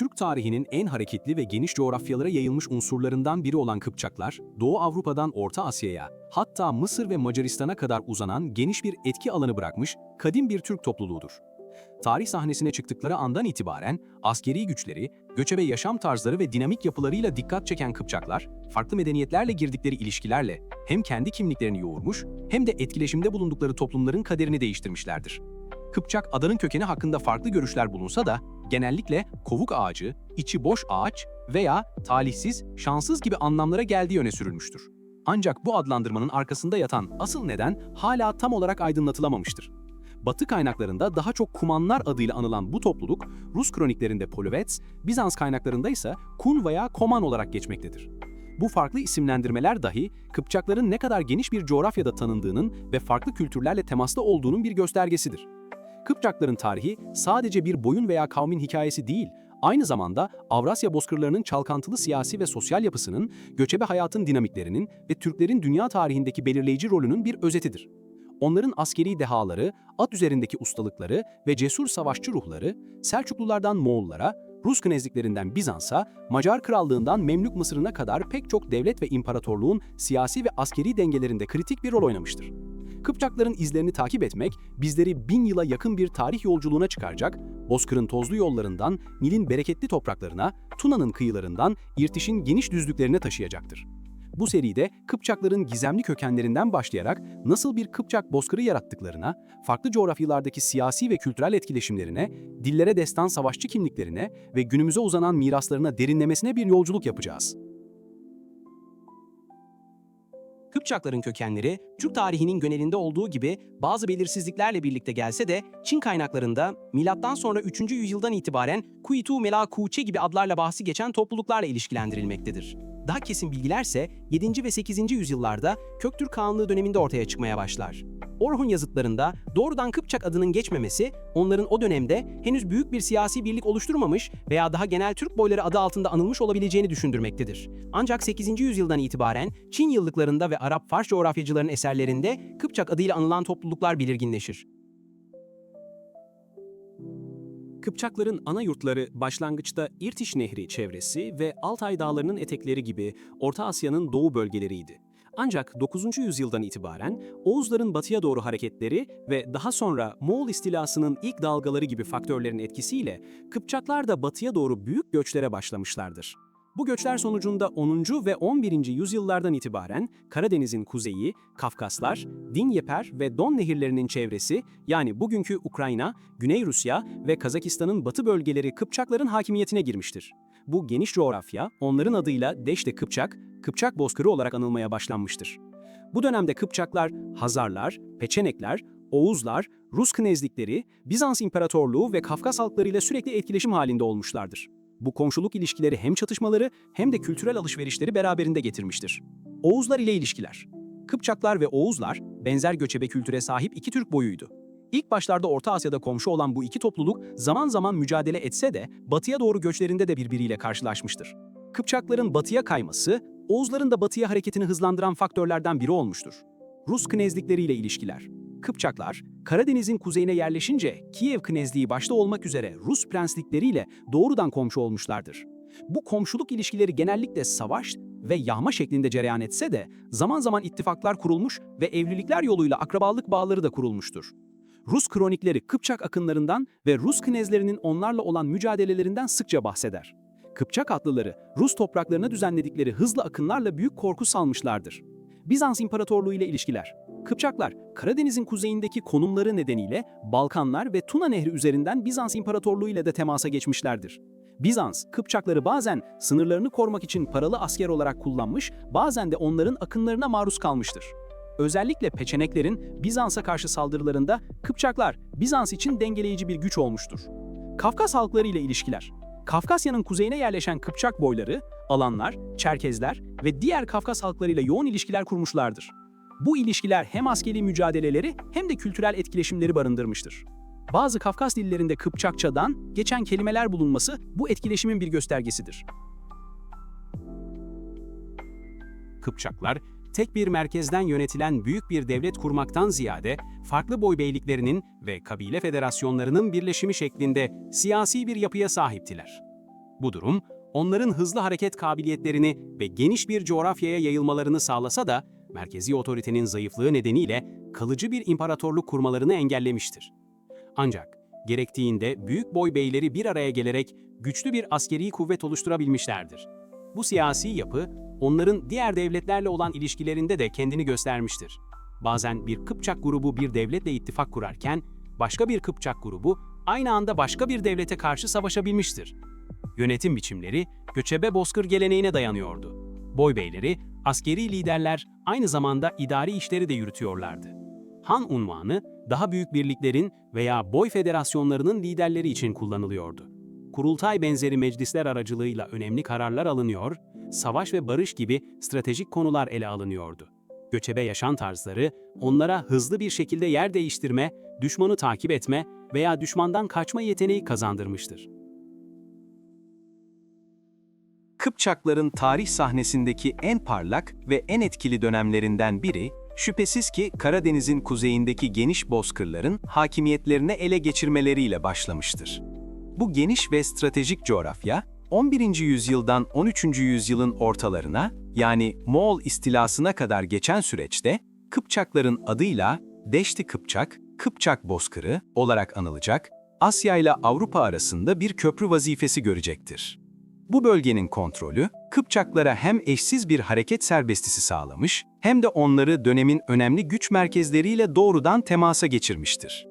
Türk tarihinin en hareketli ve geniş coğrafyalara yayılmış unsurlarından biri olan Kıpçaklar, Doğu Avrupa'dan Orta Asya'ya, hatta Mısır ve Macaristan'a kadar uzanan geniş bir etki alanı bırakmış kadim bir Türk topluluğudur. Tarih sahnesine çıktıkları andan itibaren askeri güçleri, göçebe yaşam tarzları ve dinamik yapılarıyla dikkat çeken Kıpçaklar, farklı medeniyetlerle girdikleri ilişkilerle hem kendi kimliklerini yoğurmuş hem de etkileşimde bulundukları toplumların kaderini değiştirmişlerdir. Kıpçak adanın kökeni hakkında farklı görüşler bulunsa da genellikle kovuk ağacı, içi boş ağaç veya talihsiz, şanssız gibi anlamlara geldiği öne sürülmüştür. Ancak bu adlandırmanın arkasında yatan asıl neden hala tam olarak aydınlatılamamıştır. Batı kaynaklarında daha çok Kumanlar adıyla anılan bu topluluk, Rus kroniklerinde Polovets, Bizans kaynaklarında ise Kun veya Koman olarak geçmektedir. Bu farklı isimlendirmeler dahi Kıpçakların ne kadar geniş bir coğrafyada tanındığının ve farklı kültürlerle temasta olduğunun bir göstergesidir. Kıpçakların tarihi sadece bir boyun veya kavmin hikayesi değil, aynı zamanda Avrasya bozkırlarının çalkantılı siyasi ve sosyal yapısının, göçebe hayatın dinamiklerinin ve Türklerin dünya tarihindeki belirleyici rolünün bir özetidir. Onların askeri dehaları, at üzerindeki ustalıkları ve cesur savaşçı ruhları, Selçuklulardan Moğollara, Rus knezliklerinden Bizans'a, Macar Krallığından Memlük Mısır'ına kadar pek çok devlet ve imparatorluğun siyasi ve askeri dengelerinde kritik bir rol oynamıştır. Kıpçakların izlerini takip etmek, bizleri bin yıla yakın bir tarih yolculuğuna çıkaracak, Bozkır'ın tozlu yollarından Nil'in bereketli topraklarına, Tuna'nın kıyılarından İrtiş'in geniş düzlüklerine taşıyacaktır. Bu seride Kıpçakların gizemli kökenlerinden başlayarak nasıl bir Kıpçak bozkırı yarattıklarına, farklı coğrafyalardaki siyasi ve kültürel etkileşimlerine, dillere destan savaşçı kimliklerine ve günümüze uzanan miraslarına derinlemesine bir yolculuk yapacağız. Kıpçakların kökenleri, Türk tarihinin genelinde olduğu gibi bazı belirsizliklerle birlikte gelse de Çin kaynaklarında milattan sonra 3. yüzyıldan itibaren Kuitu Mela Kuçe gibi adlarla bahsi geçen topluluklarla ilişkilendirilmektedir. Daha kesin bilgilerse 7. ve 8. yüzyıllarda Köktürk Kağanlığı döneminde ortaya çıkmaya başlar. Orhun yazıtlarında doğrudan Kıpçak adının geçmemesi, onların o dönemde henüz büyük bir siyasi birlik oluşturmamış veya daha genel Türk boyları adı altında anılmış olabileceğini düşündürmektedir. Ancak 8. yüzyıldan itibaren Çin yıllıklarında ve Arap-Fars coğrafyacıların eserlerinde Kıpçak adıyla anılan topluluklar belirginleşir. Kıpçakların ana yurtları başlangıçta İrtiş Nehri çevresi ve Altay Dağları'nın etekleri gibi Orta Asya'nın doğu bölgeleriydi. Ancak 9. yüzyıldan itibaren Oğuzların batıya doğru hareketleri ve daha sonra Moğol istilasının ilk dalgaları gibi faktörlerin etkisiyle Kıpçaklar da batıya doğru büyük göçlere başlamışlardır. Bu göçler sonucunda 10. ve 11. yüzyıllardan itibaren Karadeniz'in kuzeyi, Kafkaslar, Dinyeper ve Don nehirlerinin çevresi yani bugünkü Ukrayna, Güney Rusya ve Kazakistan'ın batı bölgeleri Kıpçakların hakimiyetine girmiştir. Bu geniş coğrafya onların adıyla Deşte Kıpçak, Kıpçak Bozkırı olarak anılmaya başlanmıştır. Bu dönemde Kıpçaklar, Hazarlar, Peçenekler, Oğuzlar, Rus knezlikleri, Bizans İmparatorluğu ve Kafkas halklarıyla sürekli etkileşim halinde olmuşlardır. Bu komşuluk ilişkileri hem çatışmaları hem de kültürel alışverişleri beraberinde getirmiştir. Oğuzlar ile ilişkiler. Kıpçaklar ve Oğuzlar benzer göçebe kültüre sahip iki Türk boyuydu. İlk başlarda Orta Asya'da komşu olan bu iki topluluk zaman zaman mücadele etse de batıya doğru göçlerinde de birbiriyle karşılaşmıştır. Kıpçakların batıya kayması, Oğuzların da batıya hareketini hızlandıran faktörlerden biri olmuştur. Rus knezlikleriyle ilişkiler. Kıpçaklar, Karadeniz'in kuzeyine yerleşince Kiev knezliği başta olmak üzere Rus prenslikleriyle doğrudan komşu olmuşlardır. Bu komşuluk ilişkileri genellikle savaş ve yağma şeklinde cereyan etse de zaman zaman ittifaklar kurulmuş ve evlilikler yoluyla akrabalık bağları da kurulmuştur. Rus kronikleri Kıpçak akınlarından ve Rus knezlerinin onlarla olan mücadelelerinden sıkça bahseder. Kıpçak atlıları Rus topraklarına düzenledikleri hızlı akınlarla büyük korku salmışlardır. Bizans İmparatorluğu ile ilişkiler. Kıpçaklar, Karadeniz'in kuzeyindeki konumları nedeniyle Balkanlar ve Tuna Nehri üzerinden Bizans İmparatorluğu ile de temasa geçmişlerdir. Bizans, Kıpçakları bazen sınırlarını korumak için paralı asker olarak kullanmış, bazen de onların akınlarına maruz kalmıştır. Özellikle Peçeneklerin Bizans'a karşı saldırılarında Kıpçaklar Bizans için dengeleyici bir güç olmuştur. Kafkas halkları ile ilişkiler. Kafkasya'nın kuzeyine yerleşen Kıpçak boyları, Alanlar, Çerkezler ve diğer Kafkas halklarıyla yoğun ilişkiler kurmuşlardır. Bu ilişkiler hem askeri mücadeleleri hem de kültürel etkileşimleri barındırmıştır. Bazı Kafkas dillerinde Kıpçakçadan geçen kelimeler bulunması bu etkileşimin bir göstergesidir. Kıpçaklar, tek bir merkezden yönetilen büyük bir devlet kurmaktan ziyade farklı boy beyliklerinin ve kabile federasyonlarının birleşimi şeklinde siyasi bir yapıya sahiptiler. Bu durum, onların hızlı hareket kabiliyetlerini ve geniş bir coğrafyaya yayılmalarını sağlasa da, merkezi otoritenin zayıflığı nedeniyle kalıcı bir imparatorluk kurmalarını engellemiştir. Ancak gerektiğinde büyük boy beyleri bir araya gelerek güçlü bir askeri kuvvet oluşturabilmişlerdir. Bu siyasi yapı, onların diğer devletlerle olan ilişkilerinde de kendini göstermiştir. Bazen bir Kıpçak grubu bir devletle ittifak kurarken, başka bir Kıpçak grubu aynı anda başka bir devlete karşı savaşabilmiştir. Yönetim biçimleri göçebe bozkır geleneğine dayanıyordu. Boybeyleri, askeri liderler aynı zamanda idari işleri de yürütüyorlardı. Han unvanı daha büyük birliklerin veya boy federasyonlarının liderleri için kullanılıyordu. Kurultay benzeri meclisler aracılığıyla önemli kararlar alınıyor, savaş ve barış gibi stratejik konular ele alınıyordu. Göçebe yaşam tarzları onlara hızlı bir şekilde yer değiştirme, düşmanı takip etme veya düşmandan kaçma yeteneği kazandırmıştır. Kıpçakların tarih sahnesindeki en parlak ve en etkili dönemlerinden biri, şüphesiz ki Karadeniz'in kuzeyindeki geniş bozkırların hakimiyetlerini ele geçirmeleriyle başlamıştır. Bu geniş ve stratejik coğrafya, 11. yüzyıldan 13. yüzyılın ortalarına, yani Moğol istilasına kadar geçen süreçte, Kıpçakların adıyla Deşti Kıpçak, Kıpçak Bozkırı olarak anılacak, Asya ile Avrupa arasında bir köprü vazifesi görecektir. Bu bölgenin kontrolü, Kıpçaklara hem eşsiz bir hareket serbestisi sağlamış, hem de onları dönemin önemli güç merkezleriyle doğrudan temasa geçirmiştir.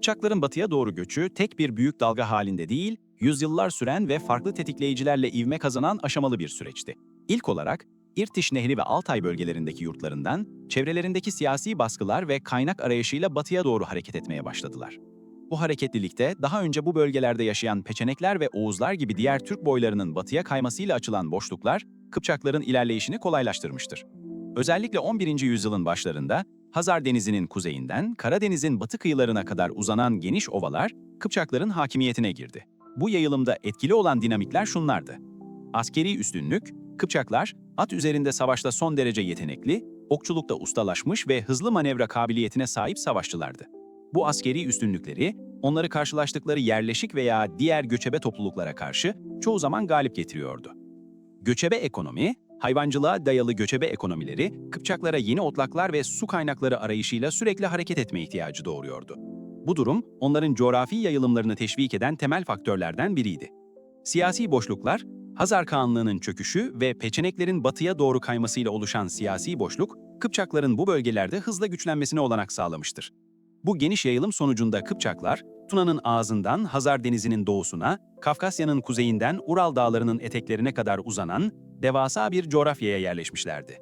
Kıpçakların batıya doğru göçü tek bir büyük dalga halinde değil, yüzyıllar süren ve farklı tetikleyicilerle ivme kazanan aşamalı bir süreçti. İlk olarak İrtiş Nehri ve Altay bölgelerindeki yurtlarından, çevrelerindeki siyasi baskılar ve kaynak arayışıyla batıya doğru hareket etmeye başladılar. Bu hareketlilikte daha önce bu bölgelerde yaşayan Peçenekler ve Oğuzlar gibi diğer Türk boylarının batıya kaymasıyla açılan boşluklar, Kıpçakların ilerleyişini kolaylaştırmıştır. Özellikle 11. yüzyılın başlarında Hazar Denizi'nin kuzeyinden Karadeniz'in batı kıyılarına kadar uzanan geniş ovalar Kıpçakların hakimiyetine girdi. Bu yayılımda etkili olan dinamikler şunlardı. Askeri üstünlük, Kıpçaklar at üzerinde savaşta son derece yetenekli, okçulukta ustalaşmış ve hızlı manevra kabiliyetine sahip savaşçılardı. Bu askeri üstünlükleri onları karşılaştıkları yerleşik veya diğer göçebe topluluklara karşı çoğu zaman galip getiriyordu. Göçebe ekonomi, hayvancılığa dayalı göçebe ekonomileri, Kıpçaklara yeni otlaklar ve su kaynakları arayışıyla sürekli hareket etme ihtiyacı doğuruyordu. Bu durum, onların coğrafi yayılımlarını teşvik eden temel faktörlerden biriydi. Siyasi boşluklar, Hazar Kağanlığı'nın çöküşü ve peçeneklerin batıya doğru kaymasıyla oluşan siyasi boşluk, Kıpçakların bu bölgelerde hızla güçlenmesine olanak sağlamıştır. Bu geniş yayılım sonucunda Kıpçaklar, Tuna'nın ağzından Hazar Denizi'nin doğusuna, Kafkasya'nın kuzeyinden Ural Dağları'nın eteklerine kadar uzanan devasa bir coğrafyaya yerleşmişlerdi.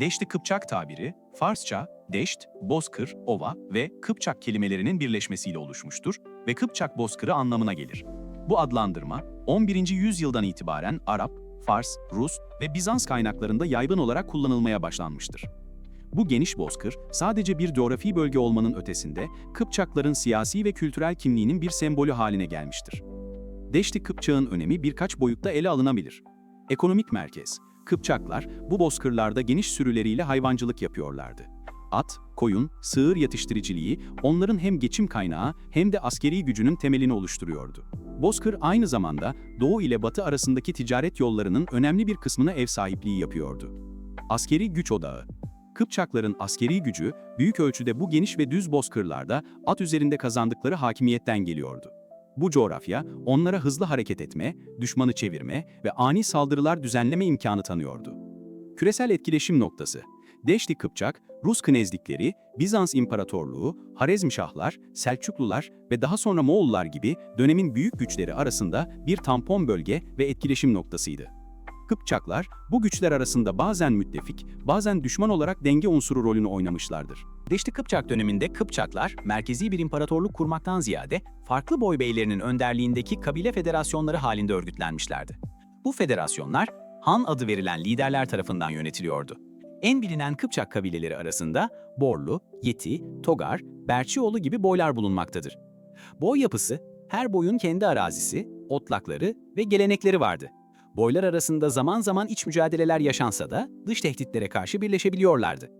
Deşti Kıpçak tabiri, Farsça, deşt, bozkır, ova ve Kıpçak kelimelerinin birleşmesiyle oluşmuştur ve Kıpçak bozkırı anlamına gelir. Bu adlandırma, 11. yüzyıldan itibaren Arap, Fars, Rus ve Bizans kaynaklarında yaygın olarak kullanılmaya başlanmıştır. Bu geniş bozkır, sadece bir coğrafi bölge olmanın ötesinde, Kıpçakların siyasi ve kültürel kimliğinin bir sembolü haline gelmiştir. Deşti Kıpçak'ın önemi birkaç boyutta ele alınabilir. Ekonomik merkez, Kıpçaklar bu bozkırlarda geniş sürüleriyle hayvancılık yapıyorlardı. At, koyun, sığır yetiştiriciliği onların hem geçim kaynağı hem de askeri gücünün temelini oluşturuyordu. Bozkır aynı zamanda Doğu ile Batı arasındaki ticaret yollarının önemli bir kısmına ev sahipliği yapıyordu. Askeri güç odağı, Kıpçakların askeri gücü büyük ölçüde bu geniş ve düz bozkırlarda at üzerinde kazandıkları hakimiyetten geliyordu. Bu coğrafya onlara hızlı hareket etme, düşmanı çevirme ve ani saldırılar düzenleme imkanı tanıyordu. Küresel etkileşim noktası Deşti Kıpçak, Rus Knezlikleri, Bizans İmparatorluğu, Harezmşahlar, Selçuklular ve daha sonra Moğollar gibi dönemin büyük güçleri arasında bir tampon bölge ve etkileşim noktasıydı. Kıpçaklar bu güçler arasında bazen müttefik, bazen düşman olarak denge unsuru rolünü oynamışlardır. Deşti Kıpçak döneminde Kıpçaklar, merkezi bir imparatorluk kurmaktan ziyade farklı boy beylerinin önderliğindeki kabile federasyonları halinde örgütlenmişlerdi. Bu federasyonlar, Han adı verilen liderler tarafından yönetiliyordu. En bilinen Kıpçak kabileleri arasında Borlu, Yeti, Togar, Berçioğlu gibi boylar bulunmaktadır. Boy yapısı, her boyun kendi arazisi, otlakları ve gelenekleri vardı. Boylar arasında zaman zaman iç mücadeleler yaşansa da dış tehditlere karşı birleşebiliyorlardı.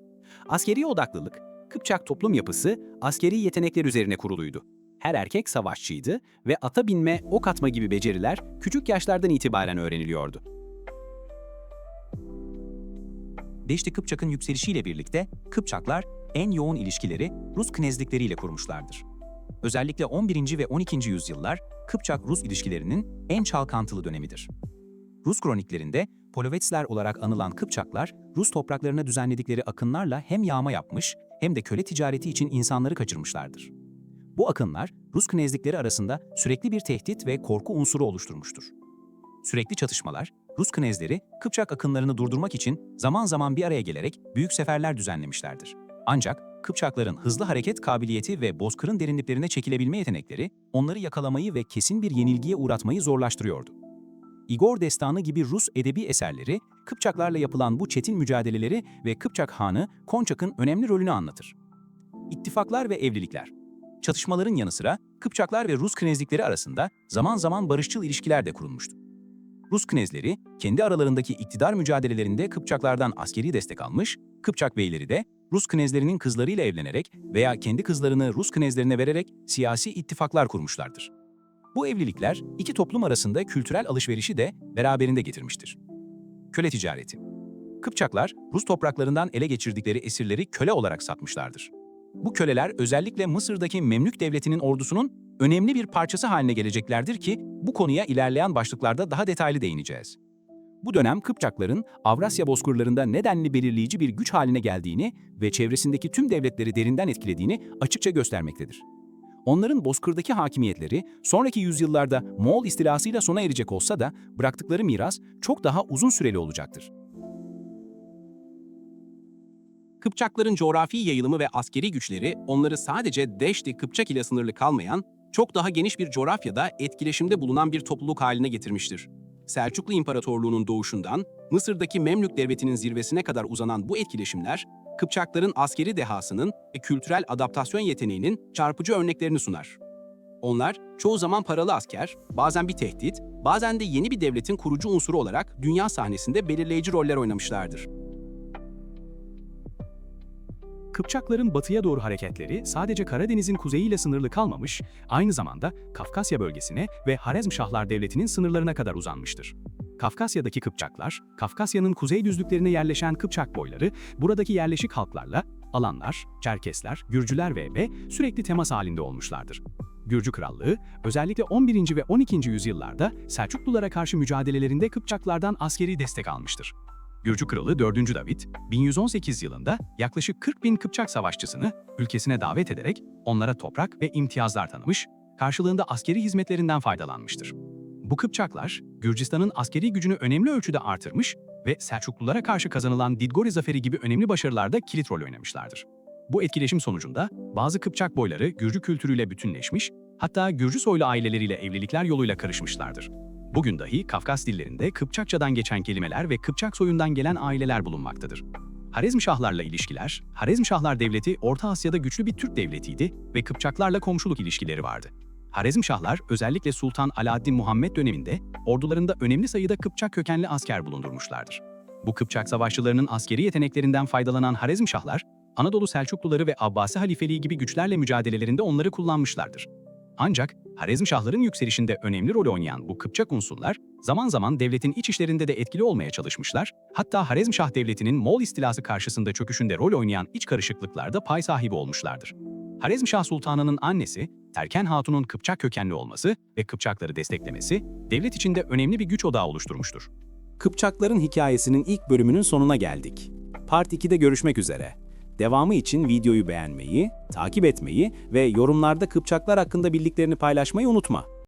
Askeri odaklılık, Kıpçak toplum yapısı askeri yetenekler üzerine kuruluydu. Her erkek savaşçıydı ve ata binme, ok atma gibi beceriler küçük yaşlardan itibaren öğreniliyordu. Deşti Kıpçak'ın yükselişiyle birlikte Kıpçaklar en yoğun ilişkileri Rus knezlikleriyle kurmuşlardır. Özellikle 11. ve 12. yüzyıllar Kıpçak-Rus ilişkilerinin en çalkantılı dönemidir. Rus kroniklerinde Polovetsler olarak anılan Kıpçaklar, Rus topraklarına düzenledikleri akınlarla hem yağma yapmış hem de köle ticareti için insanları kaçırmışlardır. Bu akınlar Rus knezlikleri arasında sürekli bir tehdit ve korku unsuru oluşturmuştur. Sürekli çatışmalar, Rus knezleri Kıpçak akınlarını durdurmak için zaman zaman bir araya gelerek büyük seferler düzenlemişlerdir. Ancak Kıpçakların hızlı hareket kabiliyeti ve bozkırın derinliklerine çekilebilme yetenekleri onları yakalamayı ve kesin bir yenilgiye uğratmayı zorlaştırıyordu. Igor Destanı gibi Rus edebi eserleri Kıpçaklarla yapılan bu çetin mücadeleleri ve Kıpçak Hanı Konçak'ın önemli rolünü anlatır. İttifaklar ve evlilikler Çatışmaların yanı sıra Kıpçaklar ve Rus knezlikleri arasında zaman zaman barışçıl ilişkiler de kurulmuştu. Rus knezleri kendi aralarındaki iktidar mücadelelerinde Kıpçaklardan askeri destek almış, Kıpçak beyleri de Rus knezlerinin kızlarıyla evlenerek veya kendi kızlarını Rus knezlerine vererek siyasi ittifaklar kurmuşlardır. Bu evlilikler iki toplum arasında kültürel alışverişi de beraberinde getirmiştir. Köle ticareti. Kıpçaklar Rus topraklarından ele geçirdikleri esirleri köle olarak satmışlardır. Bu köleler özellikle Mısır'daki Memlük Devleti'nin ordusunun önemli bir parçası haline geleceklerdir ki bu konuya ilerleyen başlıklarda daha detaylı değineceğiz. Bu dönem Kıpçakların Avrasya bozkırlarında nedenli belirleyici bir güç haline geldiğini ve çevresindeki tüm devletleri derinden etkilediğini açıkça göstermektedir. Onların bozkırdaki hakimiyetleri sonraki yüzyıllarda Moğol istilasıyla sona erecek olsa da bıraktıkları miras çok daha uzun süreli olacaktır. Kıpçakların coğrafi yayılımı ve askeri güçleri onları sadece Deşti Kıpçak ile sınırlı kalmayan, çok daha geniş bir coğrafyada etkileşimde bulunan bir topluluk haline getirmiştir. Selçuklu İmparatorluğu'nun doğuşundan Mısır'daki Memlük Devleti'nin zirvesine kadar uzanan bu etkileşimler, Kıpçakların askeri dehasının ve kültürel adaptasyon yeteneğinin çarpıcı örneklerini sunar. Onlar çoğu zaman paralı asker, bazen bir tehdit, bazen de yeni bir devletin kurucu unsuru olarak dünya sahnesinde belirleyici roller oynamışlardır. Kıpçakların batıya doğru hareketleri sadece Karadeniz'in kuzeyiyle sınırlı kalmamış, aynı zamanda Kafkasya bölgesine ve Harezmşahlar Devleti'nin sınırlarına kadar uzanmıştır. Kafkasya'daki Kıpçaklar, Kafkasya'nın kuzey düzlüklerine yerleşen Kıpçak boyları, buradaki yerleşik halklarla Alanlar, Çerkesler, Gürcüler ve sürekli temas halinde olmuşlardır. Gürcü Krallığı, özellikle 11. ve 12. yüzyıllarda Selçuklulara karşı mücadelelerinde Kıpçaklardan askeri destek almıştır. Gürcü Kralı 4. David, 1118 yılında yaklaşık 40 bin Kıpçak savaşçısını ülkesine davet ederek onlara toprak ve imtiyazlar tanımış, karşılığında askeri hizmetlerinden faydalanmıştır. Bu Kıpçaklar, Gürcistan'ın askeri gücünü önemli ölçüde artırmış ve Selçuklulara karşı kazanılan Didgori Zaferi gibi önemli başarılarda kilit rol oynamışlardır. Bu etkileşim sonucunda bazı Kıpçak boyları Gürcü kültürüyle bütünleşmiş, hatta Gürcü soylu aileleriyle evlilikler yoluyla karışmışlardır. Bugün dahi Kafkas dillerinde Kıpçakçadan geçen kelimeler ve Kıpçak soyundan gelen aileler bulunmaktadır. Harezmşahlarla ilişkiler, Harezmşahlar Devleti Orta Asya'da güçlü bir Türk devletiydi ve Kıpçaklarla komşuluk ilişkileri vardı. Harezmşahlar özellikle Sultan Alaaddin Muhammed döneminde ordularında önemli sayıda Kıpçak kökenli asker bulundurmuşlardır. Bu Kıpçak savaşçılarının askeri yeteneklerinden faydalanan Harezmşahlar, Anadolu Selçukluları ve Abbasi halifeliği gibi güçlerle mücadelelerinde onları kullanmışlardır. Ancak Harezmşahların yükselişinde önemli rol oynayan bu Kıpçak unsurlar zaman zaman devletin iç işlerinde de etkili olmaya çalışmışlar, hatta Harezmşah devletinin Moğol istilası karşısında çöküşünde rol oynayan iç karışıklıklarda pay sahibi olmuşlardır. Harezmşah Sultanı'nın annesi, Terken Hatun'un Kıpçak kökenli olması ve Kıpçakları desteklemesi, devlet içinde önemli bir güç odağı oluşturmuştur. Kıpçakların hikayesinin ilk bölümünün sonuna geldik. Part 2'de görüşmek üzere. Devamı için videoyu beğenmeyi, takip etmeyi ve yorumlarda Kıpçaklar hakkında bildiklerini paylaşmayı unutma.